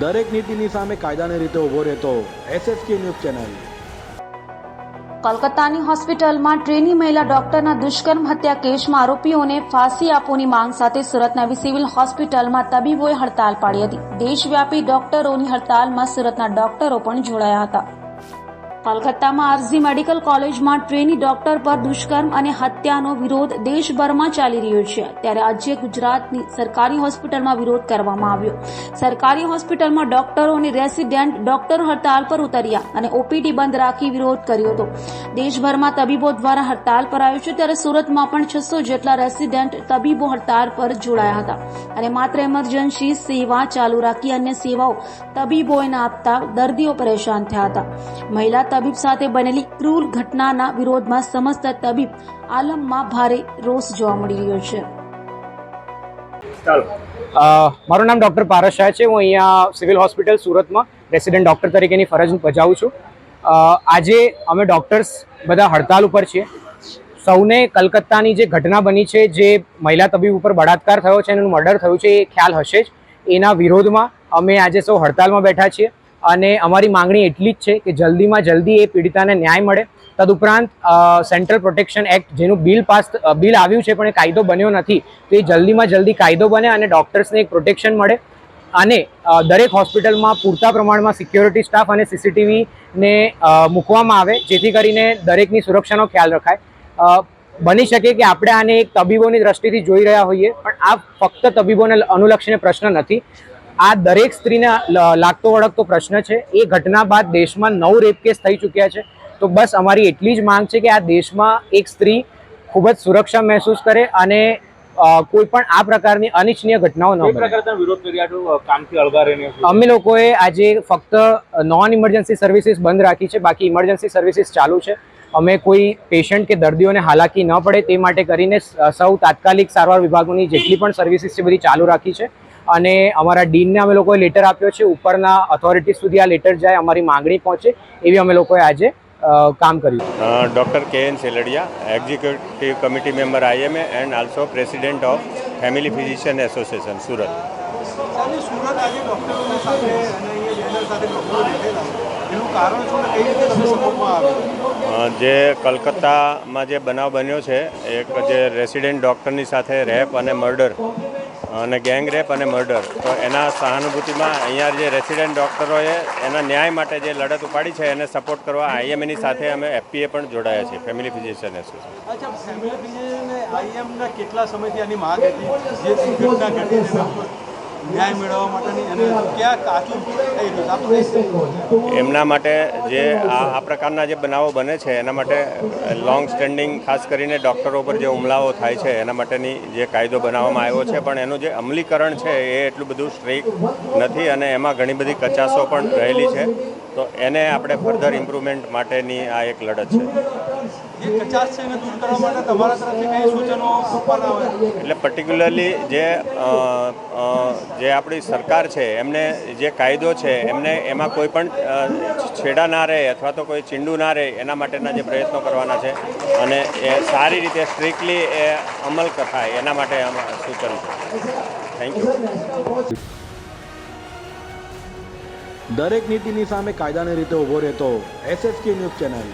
દરેક નીતિની સામે કાયદાની રીતે ઊભો રહેતો એસએસકે ન્યૂઝ ચેનલ. કોલકાતાની હોસ્પિટલમાં ટ્રેની મહિલા ડોક્ટરના દુષ્કર્મ હત્યા કેસમાં આરોપીઓને ફાંસી આપવાની માંગ સાથે સુરતના સિવિલ હોસ્પિટલમાં તબીબોએ હડતાલ પાડી હતી. દેશવ્યાપી ડોક્ટરોની હડતાલમાં સુરતના ડોક્ટરો પણ જોડાયા હતા. કોલકાતામાં આરઝી મેડિકલ કોલેજમાં ટ્રેની ડોક્ટર પર દુષ્કર્મ અને હત્યાનો વિરોધ દેશભરમાં ચાલી રહ્યો છે. ત્યારે આજે ગુજરાતની સરકારી હોસ્પિટલમાં વિરોધ કરવામાં આવ્યો. સરકારી હોસ્પિટલમાં ડોક્ટરો અને રેસિડેન્ટ ડોક્ટરો હડતાલ પર ઉતર્યા અને ઓપીડી બંધ રાખી વિરોધ કર્યો હતો. દેશભરમાં તબીબો દ્વારા હડતાલ પર આવ્યો છે ત્યારે સુરતમાં પણ છસો જેટલા રેસિડેન્ટ તબીબો હડતાલ પર જોડાયા હતા. અને માત્ર એમરજન્સી સેવા ચાલુ રાખી અન્ય સેવાઓ તબીબોએ આપતા દર્દીઓ પરેશાન થયા હતા. મહિલા તબીબ સાથે બનેલી ક્રૂર ઘટનાના વિરોધમાં સમસ્ત તબીબ આલમમાં ભારે રોષ જોવા મળી રહ્યો છે. મારું નામ ડૉક્ટર પારસ શાહ છે. હું અહીંયા સિવિલ હોસ્પિટલ સુરતમાં રેસિડેન્ટ ડૉક્ટર તરીકેની ફરજ બજાવું છું. આજે અમે ડૉક્ટર્સ બધા હડતાલ ઉપર છીએ. સૌને કલકત્તાની જે ઘટના બની છે જે મહિલા તબીબ ઉપર બળાત્કાર થયો છે એનું મર્ડર થયું છે એ ખ્યાલ હશે જ. એના વિરોધમાં અમે આજે સૌ હડતાલમાં બેઠા છીએ. અને અમારી માંગણી એટલી જ છે કે જલ્દીમાં જલ્દી એ પીડિતાને ન્યાય મળે. તદુપરાંત સેન્ટ્રલ પ્રોટેક્શન એક્ટ જેનું બિલ પાસ બિલ આવ્યું છે પણ એ કાયદો બન્યો નથી, તો એ જલ્દીમાં જલ્દી કાયદો બને અને ડૉક્ટર્સને એક પ્રોટેક્શન મળે. અને દરેક હોસ્પિટલમાં પૂરતા પ્રમાણમાં સિક્યોરિટી સ્ટાફ અને સીસીટીવીને મૂકવામાં આવે, જેથી કરીને દરેકની સુરક્ષાનો ખ્યાલ રખાય. બની શકે કે આપણે આને એક તબીબોની દ્રષ્ટિથી જોઈ રહ્યા હોઈએ, પણ આ ફક્ત તબીબોને અનુલક્ષીને પ્રશ્ન નથી. આ દરેક સ્ત્રીને લાગતો વળગતો પ્રશ્ન છે. એ ઘટના બાદ દેશમાં નવ રેપ કેસ થઈ ચૂક્યા છે. તો બસ અમારી એટલી જ માંગ છે કે આ દેશમાં એક સ્ત્રી ખૂબ જ સુરક્ષા મહેસૂસ કરે અને કોઈ પણ આ પ્રકારની અનિચ્છનીય ઘટનાઓ ન બને. અમે લોકોએ આજે ફક્ત નોન ઇમરજન્સી સર્વિસીસ બંધ રાખી છે. બાકી ઇમરજન્સી સર્વિસીસ ચાલુ છે. અમે કોઈ પેશન્ટ કે દર્દીઓને હાલાકી ન પડે તે માટે કરીને સૌ તાત્કાલિક સારવાર વિભાગોની જેટલી પણ સર્વિસીસ છે બધી ચાલુ રાખી છે. અને અમારા ડીનને અમે લોકોએ લેટર આપ્યો છે. ઉપરના ઓથોરિટી સુધી આ લેટર જાય અમારી માંગણી પહોંચે એવી અમે લોકોએ આજે કામ કર્યું. Doctor K N Seldia executive committee member IMA and also president of family physician association Surat. જે કલકત્તામાં જે બનાવ બન્યો છે એક જે રેસિડેન્ટ ડૉક્ટરની સાથે રેપ અને મર્ડર અને ગેંગરેપ અને મર્ડર. તો એના સહાનુભૂતિમાં અહીંયા જે રેસિડેન્ટ ડૉક્ટરોએ એના ન્યાય માટે જે લડત ઉપાડી છે, એને સપોર્ટ કરવા આઈએમએની સાથે અમે એફપીએ પણ જોડાયા છીએ, ફેમિલી ફિઝિશિયન એસોસિએશન. કેટલા સમયથી આની માંગ હતી? ન્યાય મેળવવા માટેની અને ક્યાં કાચું. એમના માટે જે આ આ પ્રકારના જે બનાવો બને છે, એના માટે લોંગ સ્ટેન્ડિંગ ખાસ કરીને ડૉક્ટરો પર જે હુમલાઓ થાય છે, એના માટેની જે કાયદો બનાવવામાં આવ્યો છે, પણ એનું જે અમલીકરણ છે, એ એટલું બધું સ્ટ્રીક નથી અને એમાં ઘણી બધી કચાસો પણ રહેલી છે તો એને આપણે ફર્ધર ઇમ્પ્રુવમેન્ટ માટેની આ એક લડત છે એટલે પર્ટિક્યુલરલી જે જે આપણી સરકાર છે એમને જે કાયદો છે એમને એમાં કોઈ પણ છેડા ના રહે અથવા તો કોઈ ચીંડું ના રહે એના માટેના જે પ્રયત્નો કરવાના છે અને એ સારી રીતે સ્ટ્રિક્ટલી એ અમલ થાય એના માટે સૂચન છે. થેન્ક યુ દરેક નીતિની સામે કાયદાની રીતે ઊભો રહેતો એસએસકે ન્યૂઝ ચેનલ.